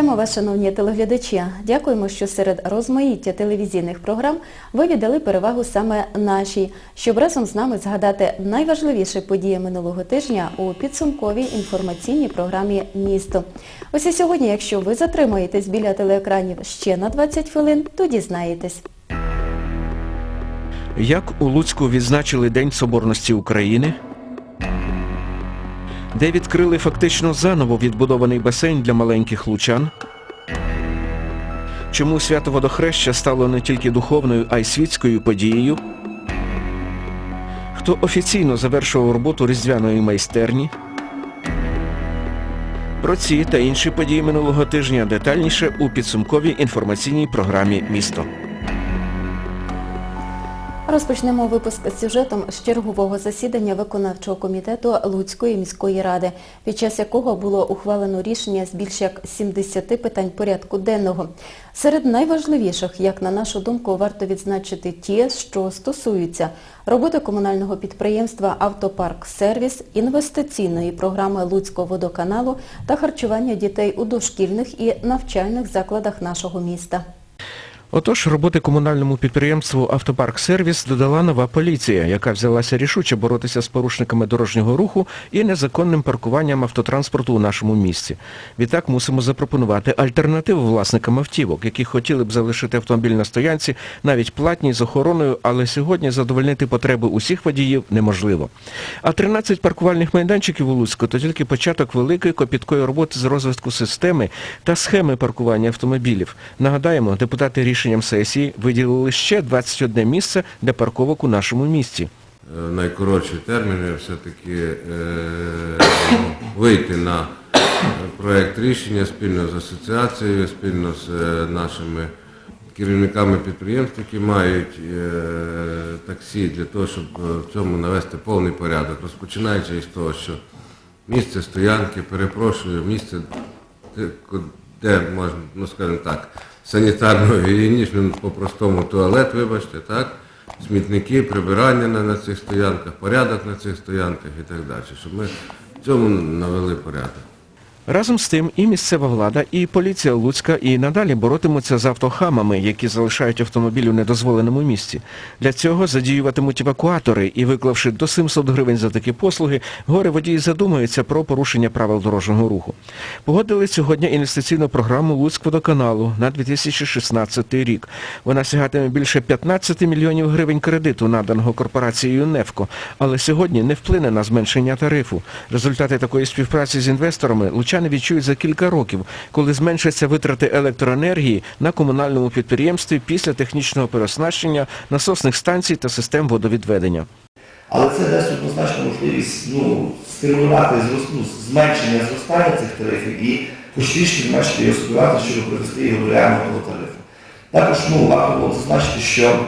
Вітаємо вас, шановні телеглядачі. Дякуємо, що серед розмаїття телевізійних програм ви віддали перевагу саме нашій, щоб разом з нами згадати найважливіші події минулого тижня у підсумковій інформаційній програмі «Місто». Ось і сьогодні, якщо ви затримаєтесь біля телеекранів ще на 20 хвилин, то дізнаєтесь. Як у Луцьку відзначили День Соборності України? Де відкрили фактично заново відбудований басейн для маленьких лучан? Чому свято водохреща стало не тільки духовною, а й світською подією? Хто офіційно завершував роботу різдвяної майстерні? Про ці та інші події минулого тижня детальніше у підсумковій інформаційній програмі Місто. Розпочнемо випуск з сюжетом з чергового засідання виконавчого комітету Луцької міської ради, під час якого було ухвалено рішення з більш як 70 питань порядку денного. Серед найважливіших, як на нашу думку, варто відзначити ті, що стосуються роботи комунального підприємства «Автопарк Сервіс», інвестиційної програми Луцького водоканалу та харчування дітей у дошкільних і навчальних закладах нашого міста. Отож, роботи комунальному підприємству «Автопарк Сервіс» додала нова поліція, яка взялася рішуче боротися з порушниками дорожнього руху і незаконним паркуванням автотранспорту у нашому місті. Відтак мусимо запропонувати альтернативу власникам автівок, які хотіли б залишити автомобіль на стоянці, навіть платній з охороною, але сьогодні задовольнити потреби усіх водіїв неможливо. А 13 паркувальних майданчиків у Луцьку – то тільки початок великої копіткої роботи з розвитку системи та схеми паркування автомобілів. Нагадаємо, депутати рішенням сесії виділили ще 21 місце для парковок у нашому місті. найкоротші терміни все-таки е, вийти на проєкт рішення спільно з асоціацією, спільно з е, нашими керівниками підприємств, які мають е, таксі, для того, щоб е, в цьому навести повний порядок, розпочинаючи із того, що місце стоянки, перепрошую, місце, де можна, ну скажімо так, санітарно-гігієнічно, по-простому туалет, вибачте, так, смітники, прибирання на, на цих стоянках, порядок на цих стоянках і так далі, щоб ми в цьому навели порядок. Разом з тим і місцева влада, і поліція Луцька і надалі боротимуться з автохамами, які залишають автомобіль у недозволеному місці. Для цього задіюватимуть евакуатори і, виклавши до 700 гривень за такі послуги, горе водії задумаються про порушення правил дорожнього руху. Погодили сьогодні інвестиційну програму Луцькводоканалу на 2016 рік. Вона сягатиме більше 15 мільйонів гривень кредиту, наданого корпорацією «Нефко», але сьогодні не вплине на зменшення тарифу. Результати такої співпраці з інвесторами лучани відчують за кілька років, коли зменшаться витрати електроенергії на комунальному підприємстві після технічного переоснащення насосних станцій та систем водовідведення. Але це дасть однозначно можливість ну, стимулювати ну, зменшення зростання цих тарифів і пошвидше зменшити його собівартість, щоб привести його до реального тарифу. Також ну, варто було зазначити, що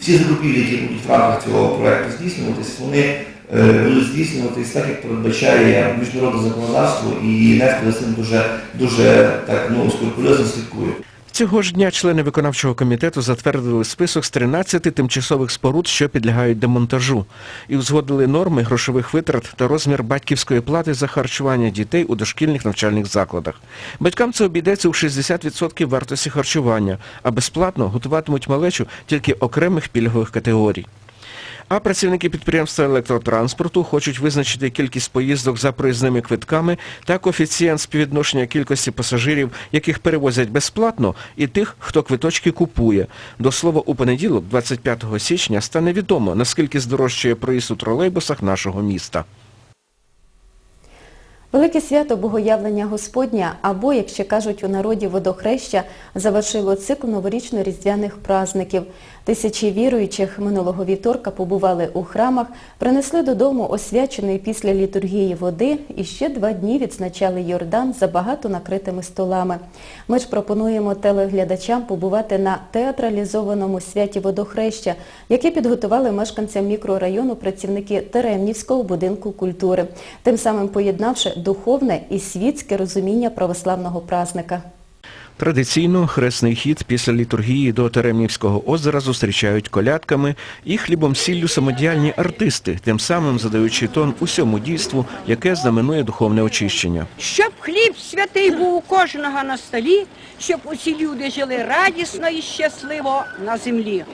всі закупівлі, які будуть в рамках цього проекту здійснюватись, вони е, будуть здійснюватись так, як передбачає міжнародне законодавство, і НЕФКО за цим дуже, дуже так, ну, скрупульозно слідкує. Цього ж дня члени виконавчого комітету затвердили список з 13 тимчасових споруд, що підлягають демонтажу, і узгодили норми грошових витрат та розмір батьківської плати за харчування дітей у дошкільних навчальних закладах. Батькам це обійдеться у 60% вартості харчування, а безплатно готуватимуть малечу тільки окремих пільгових категорій. А працівники підприємства електротранспорту хочуть визначити кількість поїздок за проїзними квитками та коефіцієнт співвідношення кількості пасажирів, яких перевозять безплатно, і тих, хто квиточки купує. До слова, у понеділок, 25 січня, стане відомо, наскільки здорожчує проїзд у тролейбусах нашого міста. Велике свято Богоявлення Господня, або, як ще кажуть у народі водохреща, завершило цикл новорічно-різдвяних праздників. Тисячі віруючих минулого вівторка побували у храмах, принесли додому освяченої після літургії води і ще два дні відзначали Йордан за багато накритими столами. Ми ж пропонуємо телеглядачам побувати на театралізованому святі водохреща, яке підготували мешканцям мікрорайону працівники Теремнівського будинку культури, тим самим поєднавши духовне і світське розуміння православного празника. Традиційно хресний хід після літургії до Теремнівського озера зустрічають колядками і хлібом сіллю самодіяльні артисти, тим самим задаючи тон усьому дійству, яке знаменує духовне очищення. Щоб хліб святий був у кожного на столі, щоб усі люди жили радісно і щасливо на землі.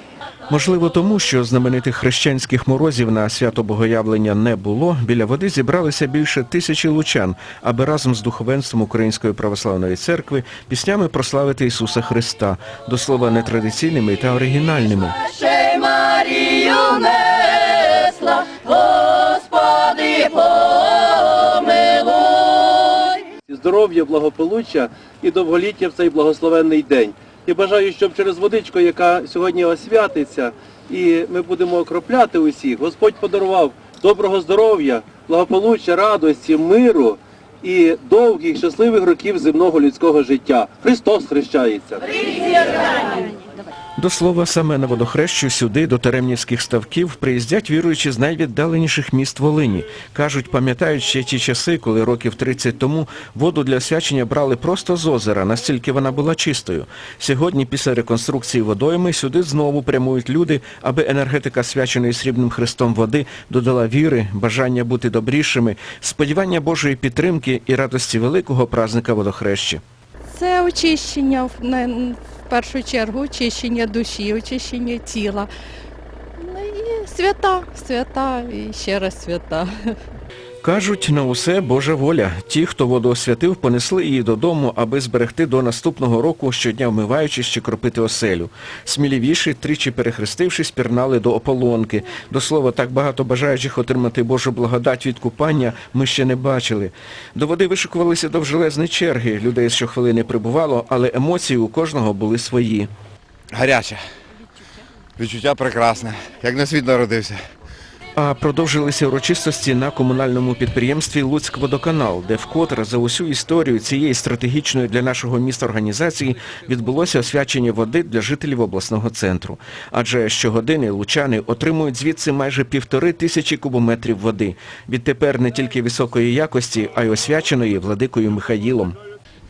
Можливо, тому що знаменитих хрещенських морозів на свято Богоявлення не було, біля води зібралися більше тисячі лучан, аби разом з духовенством Української православної церкви піснями прославити Ісуса Христа, до слова нетрадиційними та оригінальними. здоров'я, благополуччя і довголіття в цей благословенний день. І бажаю, щоб через водичку, яка сьогодні освятиться, і ми будемо окропляти усіх, Господь подарував доброго здоров'я, благополуччя, радості, миру і довгих щасливих років земного людського життя. Христос хрещається. До слова, саме на водохрещу сюди, до Теремнівських ставків, приїздять віруючі з найвіддаленіших міст Волині. Кажуть, пам'ятають ще ті часи, коли років 30 тому воду для освячення брали просто з озера, настільки вона була чистою. Сьогодні, після реконструкції водойми, сюди знову прямують люди, аби енергетика свяченої срібним хрестом води додала віри, бажання бути добрішими, сподівання Божої підтримки і радості великого празника водохреща. Це очищення в першу чергу, очищення душі, очищення тіла. Ну і свята, свята і ще раз свята. Кажуть, на усе Божа воля. Ті, хто воду освятив, понесли її додому, аби зберегти до наступного року, щодня вмиваючись чи кропити оселю. Сміливіші, тричі перехрестившись, пірнали до ополонки. До слова, так багато бажаючих отримати Божу благодать від купання ми ще не бачили. До води вишикувалися довжелезні черги. Людей щохвилини прибувало, але емоції у кожного були свої. Гаряче. Відчуття прекрасне. Як на світ народився. А продовжилися урочистості на комунальному підприємстві «Луцькводоканал», де вкотре за усю історію цієї стратегічної для нашого міста організації відбулося освячення води для жителів обласного центру. Адже щогодини лучани отримують звідси майже півтори тисячі кубометрів води. Відтепер не тільки високої якості, а й освяченої владикою Михаїлом.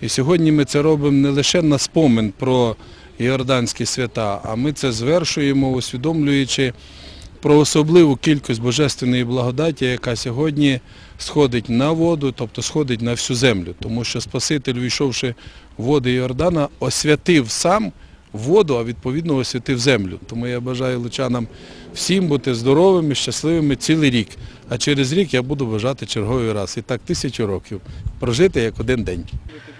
І сьогодні ми це робимо не лише на спомин про іорданські свята, а ми це звершуємо, усвідомлюючи про особливу кількість божественної благодаті, яка сьогодні сходить на воду, тобто сходить на всю землю. Тому що Спаситель, увійшовши в води Іордана, освятив сам воду, а відповідно освятив землю. Тому я бажаю лучанам всім бути здоровими, щасливими цілий рік. А через рік я буду бажати черговий раз. І так тисячу років прожити як один день.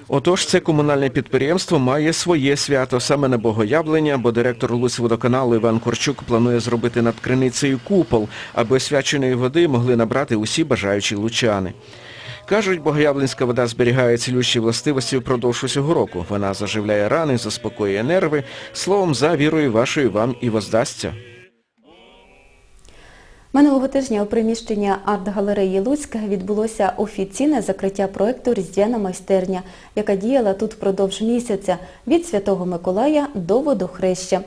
Отож, це комунальне підприємство має своє свято саме на Богоявлення, бо директор Луцьводоканалу Іван Корчук планує зробити над криницею купол, аби освяченої води могли набрати усі бажаючі лучани. Кажуть, богоявленська вода зберігає цілющі властивості впродовж усього року. Вона заживляє рани, заспокоює нерви. Словом, за вірою вашою вам і воздасться. Минулого тижня у приміщенні арт-галереї Луцька відбулося офіційне закриття проєкту «Різдвяна майстерня», яка діяла тут впродовж місяця від Святого Миколая до Водохреща.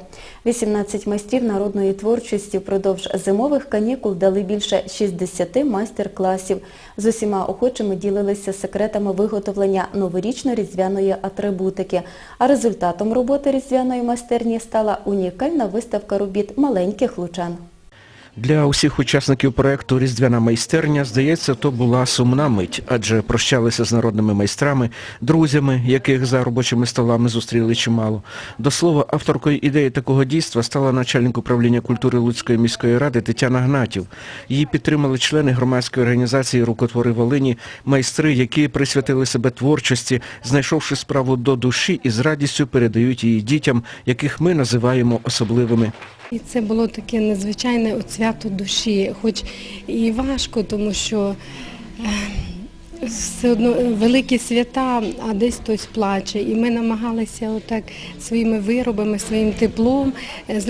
18 майстрів народної творчості впродовж зимових канікул дали більше 60 майстер-класів. З усіма охочими ділилися секретами виготовлення новорічно-різдвяної атрибутики. А результатом роботи різдвяної майстерні стала унікальна виставка робіт маленьких лучан. Для усіх учасників проекту Різдвяна майстерня, здається, то була сумна мить, адже прощалися з народними майстрами, друзями, яких за робочими столами зустріли чимало. До слова, авторкою ідеї такого дійства стала начальник управління культури Луцької міської ради Тетяна Гнатів. Її підтримали члени громадської організації Рукотвори Волині, майстри, які присвятили себе творчості, знайшовши справу до душі і з радістю передають її дітям, яких ми називаємо особливими. І це було таке незвичайне от свято душі, хоч і важко, тому що е, все одно е, великі свята, а десь хтось плаче. І ми намагалися отак своїми виробами, своїм теплом е,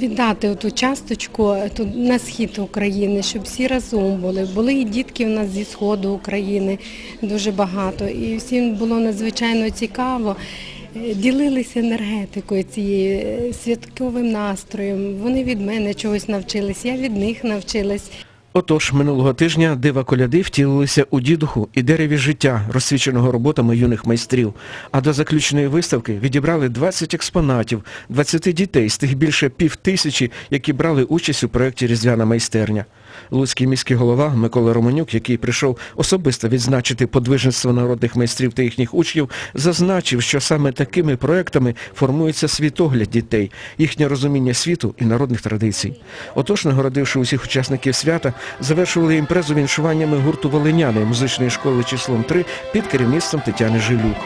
віддати оту часточку на схід України, щоб всі разом були. Були і дітки у нас зі сходу України дуже багато. І всім було надзвичайно цікаво. Ділилися енергетикою цією святковим настроєм. Вони від мене чогось навчились, я від них навчилась. Отож, минулого тижня дива коляди втілилися у дідуху і дереві життя, розсвіченого роботами юних майстрів. А до заключної виставки відібрали 20 експонатів, 20 дітей з тих більше пів тисячі, які брали участь у проєкті Різдвяна майстерня. Луцький міський голова Микола Романюк, який прийшов особисто відзначити подвижництво народних майстрів та їхніх учнів, зазначив, що саме такими проектами формується світогляд дітей, їхнє розуміння світу і народних традицій. Отож, нагородивши усіх учасників свята, завершували імпрезу віншуваннями гурту Волиняни музичної школи числом 3 під керівництвом Тетяни Жилюк.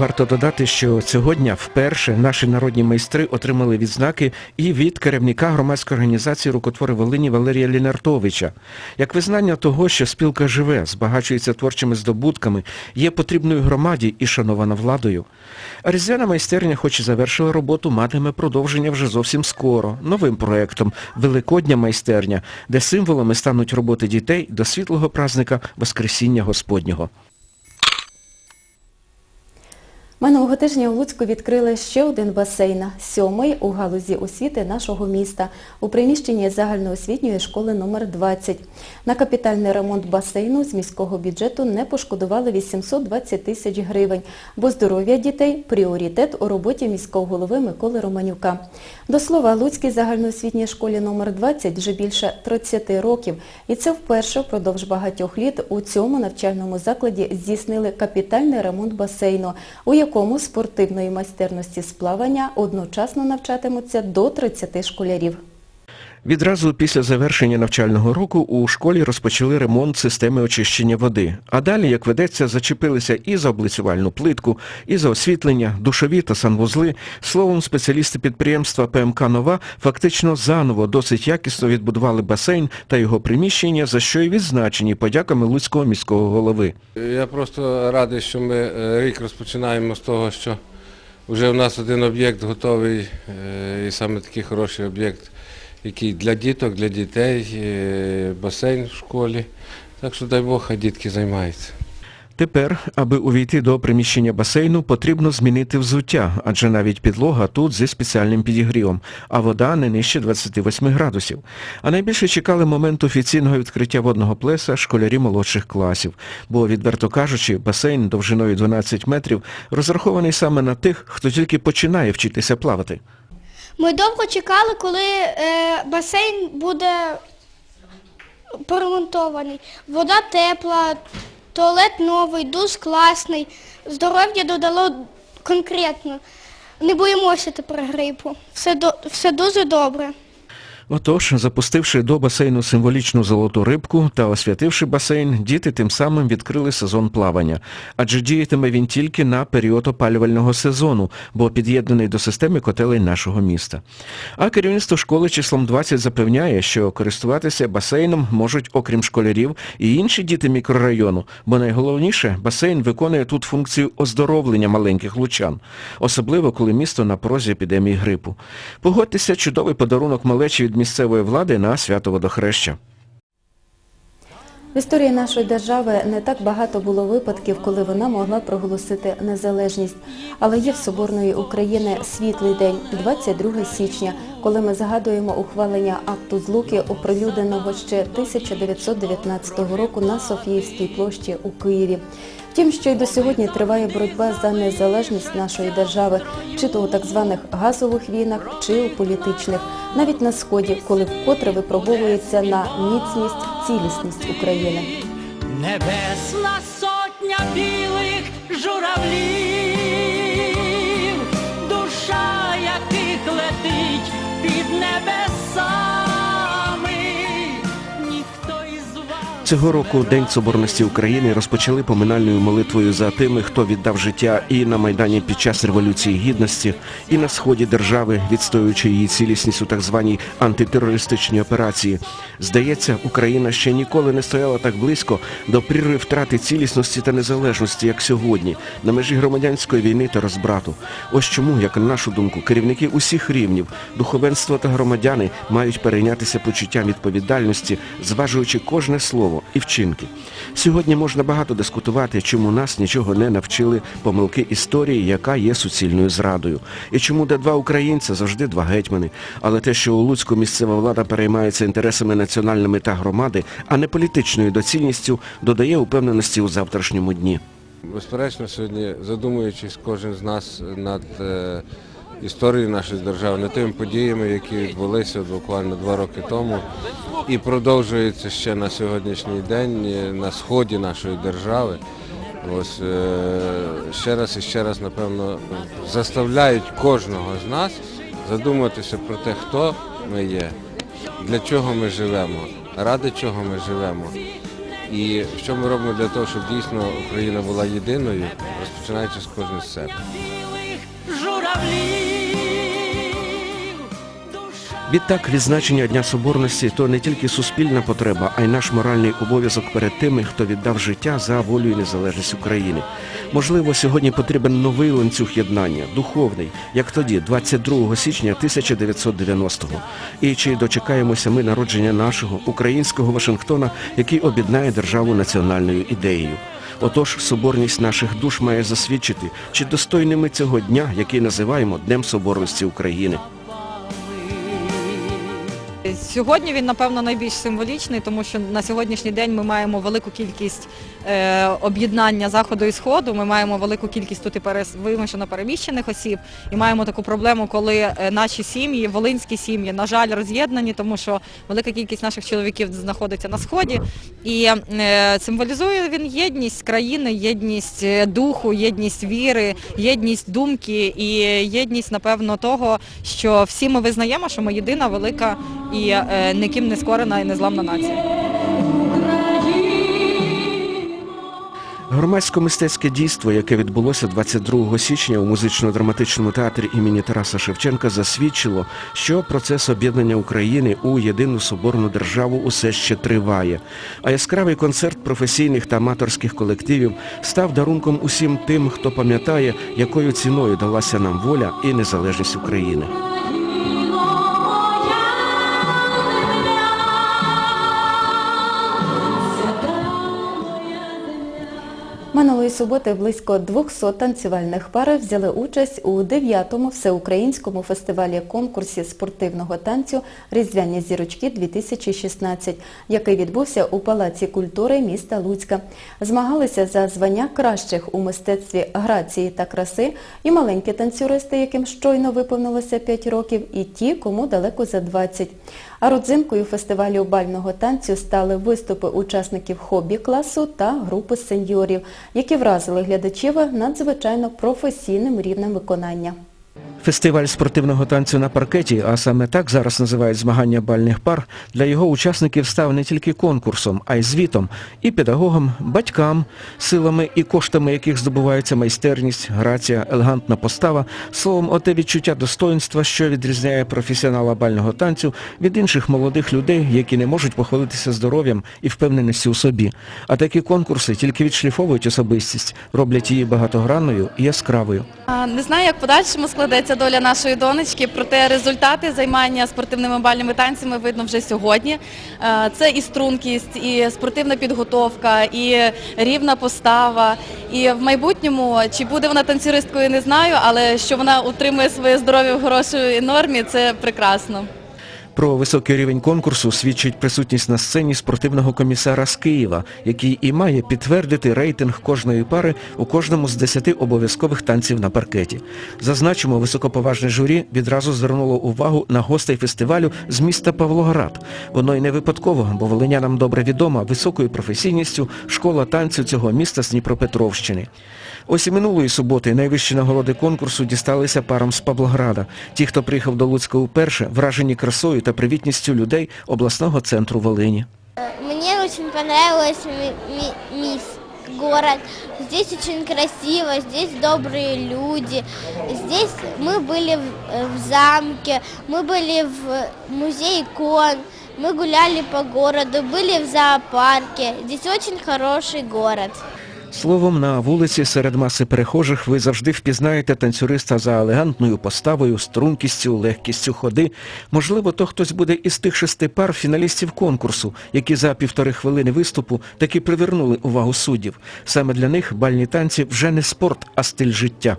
Варто додати, що цього дня вперше наші народні майстри отримали відзнаки і від керівника громадської організації рукотвори Волині Валерія Лінартовича. Як визнання того, що спілка живе, збагачується творчими здобутками, є потрібною громаді і шанована владою. Різдвяна майстерня, хоч і завершила роботу, матиме продовження вже зовсім скоро, новим проектом Великодня майстерня, де символами стануть роботи дітей до світлого празника Воскресіння Господнього. Минулого тижня у Луцьку відкрили ще один басейн, сьомий у галузі освіти нашого міста, у приміщенні загальноосвітньої школи номер 20. На капітальний ремонт басейну з міського бюджету не пошкодували 820 тисяч гривень, бо здоров'я дітей – пріоритет у роботі міського голови Миколи Романюка. До слова, Луцькій загальноосвітній школі номер 20 вже більше 30 років, і це вперше впродовж багатьох літ у цьому навчальному закладі здійснили капітальний ремонт басейну, у якому спортивної майстерності з плавання одночасно навчатимуться до 30 школярів. Відразу після завершення навчального року у школі розпочали ремонт системи очищення води. А далі, як ведеться, зачепилися і за облицювальну плитку, і за освітлення, душові та санвузли. Словом, спеціалісти підприємства ПМК «Нова» фактично заново досить якісно відбудували басейн та його приміщення, за що й відзначені подяками Луцького міського голови. Я просто радий, що ми е, рік розпочинаємо з того, що вже у нас один об'єкт готовий, е, і саме такий хороший об'єкт, який для діток, для дітей, е, басейн в школі. Так що дай Бог, хай дітки займаються. Тепер, аби увійти до приміщення басейну, потрібно змінити взуття, адже навіть підлога тут зі спеціальним підігрівом, а вода не нижче 28 градусів. А найбільше чекали момент офіційного відкриття водного плеса школярі молодших класів, бо, відверто кажучи, басейн довжиною 12 метрів розрахований саме на тих, хто тільки починає вчитися плавати. Ми довго чекали, коли е, басейн буде поремонтований. Вода тепла, туалет новий, душ класний, здоров'я додало конкретно. Не боїмося тепер грипу. Все, все дуже добре. Отож, запустивши до басейну символічну золоту рибку та освятивши басейн, діти тим самим відкрили сезон плавання. Адже діятиме він тільки на період опалювального сезону, бо під'єднаний до системи котелень нашого міста. А керівництво школи числом 20 запевняє, що користуватися басейном можуть, окрім школярів, і інші діти мікрорайону, бо найголовніше, басейн виконує тут функцію оздоровлення маленьких лучан, особливо коли місто на порозі епідемії грипу. Погодьтеся, чудовий подарунок малечі від місцевої влади на свято водохреща. В історії нашої держави не так багато було випадків, коли вона могла проголосити незалежність. Але є в Соборної України світлий день, 22 січня, коли ми згадуємо ухвалення акту злуки, оприлюдненого ще 1919 року на Софіївській площі у Києві. Втім, що й до сьогодні триває боротьба за незалежність нашої держави, чи то у так званих газових війнах, чи у політичних, навіть на сході, коли вкотре випробовується на міцність, цілісність України. Небесна сотня білих журавлів, Цього року День Соборності України розпочали поминальною молитвою за тими, хто віддав життя і на Майдані під час Революції Гідності, і на сході держави, відстоюючи її цілісність у так званій антитерористичній операції. Здається, Україна ще ніколи не стояла так близько до прірви втрати цілісності та незалежності, як сьогодні, на межі громадянської війни та розбрату. Ось чому, як на нашу думку, керівники усіх рівнів, духовенство та громадяни мають перейнятися почуттям відповідальності, зважуючи кожне слово і вчинки. Сьогодні можна багато дискутувати, чому нас нічого не навчили помилки історії, яка є суцільною зрадою, і чому де два українця завжди два гетьмани. Але те, що у Луцьку місцева влада переймається інтересами національними та громади, а не політичною доцільністю, додає упевненості у завтрашньому дні. Безперечно, сьогодні задумуючись кожен з нас над історією нашої держави, над тими подіями, які відбулися буквально два роки тому, і продовжуються ще на сьогоднішній день на сході нашої держави. Ось е, ще раз і ще раз, напевно, заставляють кожного з нас задуматися про те, хто ми є, для чого ми живемо, ради чого ми живемо. І що ми робимо для того, щоб дійсно Україна була єдиною, розпочинаючи з кожного з себе. Відтак, відзначення Дня Соборності то не тільки суспільна потреба, а й наш моральний обов'язок перед тими, хто віддав життя за волю і незалежність України. Можливо, сьогодні потрібен новий ланцюг єднання, духовний, як тоді, 22 січня 1990-го. І чи дочекаємося ми народження нашого українського Вашингтона, який об'єднає державу національною ідеєю. Отож, соборність наших душ має засвідчити, чи достойними цього дня, який називаємо Днем Соборності України. Сьогодні він, напевно, найбільш символічний, тому що на сьогоднішній день ми маємо велику кількість об'єднання заходу і сходу. Ми маємо велику кількість тут вимушено переміщених осіб, і маємо таку проблему, коли е, наші сім'ї, волинські сім'ї, на жаль, роз'єднані, тому що велика кількість наших чоловіків знаходиться на сході. І е, символізує він єдність країни, єдність е, духу, єдність віри, єдність думки і єдність, напевно, того, що всі ми визнаємо, що ми єдина велика і е, ніким не скорена і незламна нація. Громадсько-мистецьке дійство, яке відбулося 22 січня у музично-драматичному театрі імені Тараса Шевченка, засвідчило, що процес об'єднання України у єдину соборну державу усе ще триває. А яскравий концерт професійних та аматорських колективів став дарунком усім тим, хто пам'ятає, якою ціною далася нам воля і незалежність України. Минулої суботи близько 200 танцювальних пар взяли участь у 9-му всеукраїнському фестивалі конкурсі спортивного танцю Різдвяні зірочки-2016, який відбувся у Палаці культури міста Луцька. Змагалися за звання кращих у мистецтві грації та краси і маленькі танцюристи, яким щойно виповнилося 5 років, і ті, кому далеко за 20. А родзинкою фестивалю бального танцю стали виступи учасників хобі-класу та групи сеньорів, які вразили глядачів надзвичайно професійним рівнем виконання. Фестиваль спортивного танцю на паркеті, а саме так зараз називають змагання бальних пар, для його учасників став не тільки конкурсом, а й звітом і педагогам, батькам, силами і коштами яких здобувається майстерність, грація, елегантна постава, словом, оте відчуття достоинства, що відрізняє професіонала бального танцю від інших молодих людей, які не можуть похвалитися здоров'ям і впевненості у собі. А такі конкурси тільки відшліфовують особистість, роблять її багатогранною і яскравою. Не знаю, як подальшому складеться доля нашої донечки, проте результати займання спортивними бальними танцями видно вже сьогодні. Е, Це і стрункість, і спортивна підготовка, і рівна постава. І в майбутньому, чи буде вона танцюристкою, не знаю, але що вона утримує своє здоров'я в хорошій нормі, це прекрасно. Про високий рівень конкурсу свідчить присутність на сцені спортивного комісара з Києва, який і має підтвердити рейтинг кожної пари у кожному з десяти обов'язкових танців на паркеті. Зазначимо, високоповажне журі відразу звернуло увагу на гостей фестивалю з міста Павлоград. Воно й не випадково, бо волинянам добре відома високою професійністю школа танцю цього міста з Дніпропетровщини. Ось і минулої суботи найвищі нагороди конкурсу дісталися парам з Павлограда. Ті, хто приїхав до Луцька вперше, вражені красою та привітністю людей обласного центру Волині. Мне очень понравилось ми- ми- мисс город. Здесь очень красиво, здесь добрые люди. Здесь мы были в, э, в замке, мы были в музее икон, мы гуляли по городу, были в зоопарке. Здесь очень хороший город. Словом, на вулиці серед маси перехожих ви завжди впізнаєте танцюриста за елегантною поставою, стрункістю, легкістю ходи. Можливо, то хтось буде із тих шести пар фіналістів конкурсу, які за півтори хвилини виступу таки привернули увагу суддів. Саме для них бальні танці вже не спорт, а стиль життя.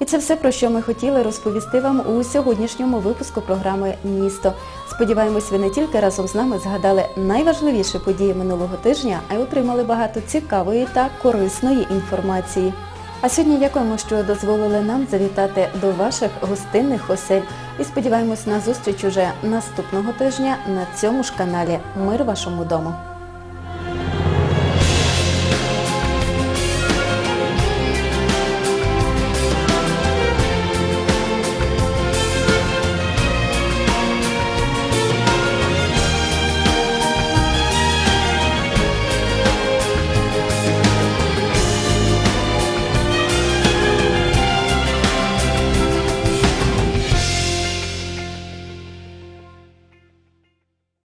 І це все, про що ми хотіли розповісти вам у сьогоднішньому випуску програми Місто. Сподіваємось, ви не тільки разом з нами згадали найважливіші події минулого тижня, а й отримали багато цікавої та корисної інформації. А сьогодні дякуємо, що дозволили нам завітати до ваших гостинних осель. І сподіваємось на зустріч уже наступного тижня на цьому ж каналі. Мир вашому дому!